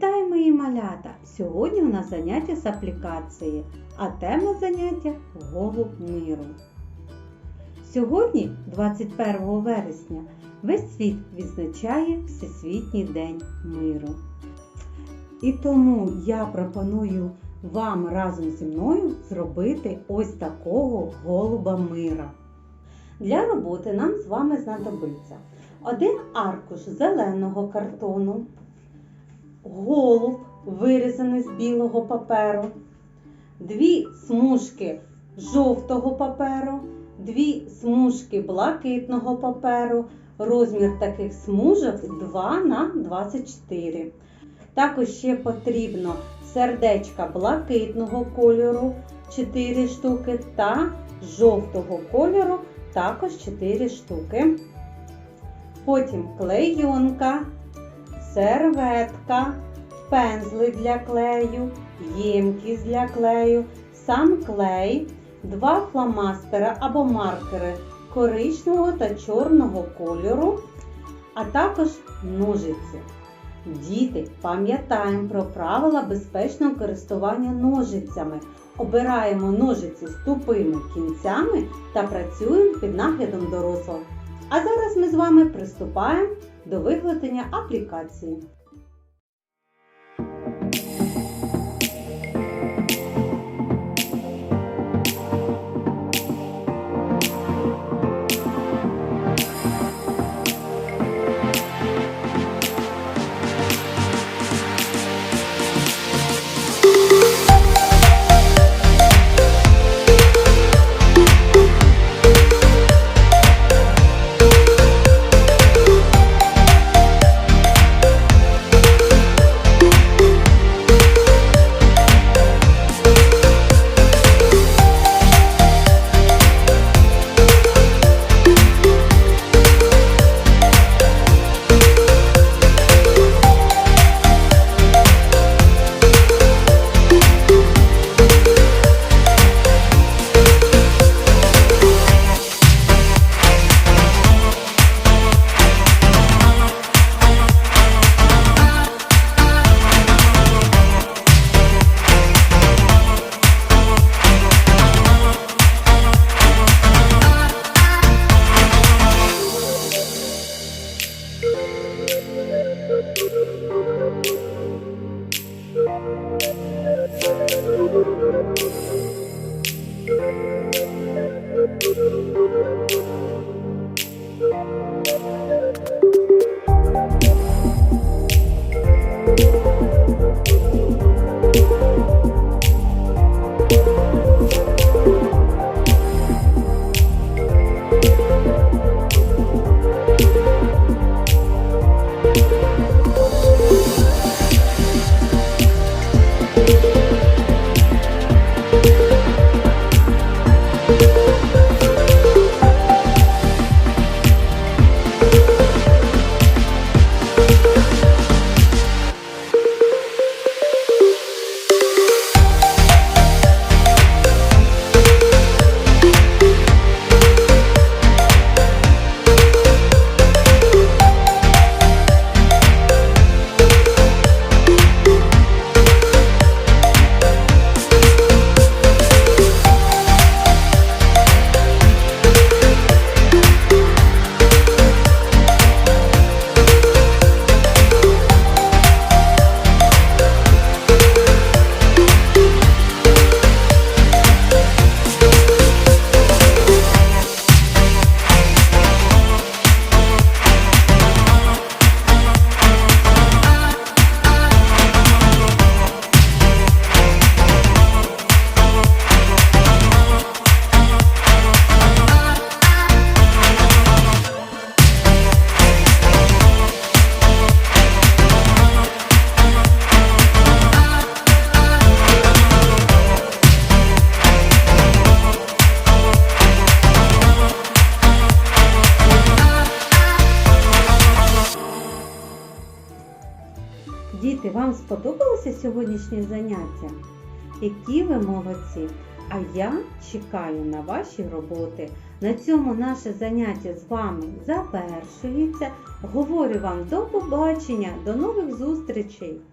Вітаю мої малята! Сьогодні у нас заняття з аплікації, а тема заняття голуб миру. Сьогодні, 21 вересня, весь світ відзначає Всесвітній день миру. І тому я пропоную вам разом зі мною зробити ось такого голуба мира. Для роботи нам з вами знадобиться один аркуш зеленого картону, голуб, вирізаний з білого паперу, дві смужки жовтого паперу, дві смужки блакитного паперу. Розмір таких смужок 2 на 24. Також ще потрібно сердечка блакитного кольору 4 штуки та жовтого кольору також 4 штуки. Потім клейонка, серветка, пензли для клею, ємкість для клею, сам клей, два фломастера або маркери коричневого та чорного кольору, а також ножиці. Діти, пам'ятаємо про правила безпечного користування ножицями. Обираємо ножиці з тупими кінцями та працюємо під наглядом дорослого. А зараз ми з вами приступаємо до виглядення аплікації. Діти, вам сподобалося сьогоднішнє заняття? Які ви молодці! А я чекаю на ваші роботи. На цьому наше заняття з вами завершується. Говорю вам до побачення, до нових зустрічей!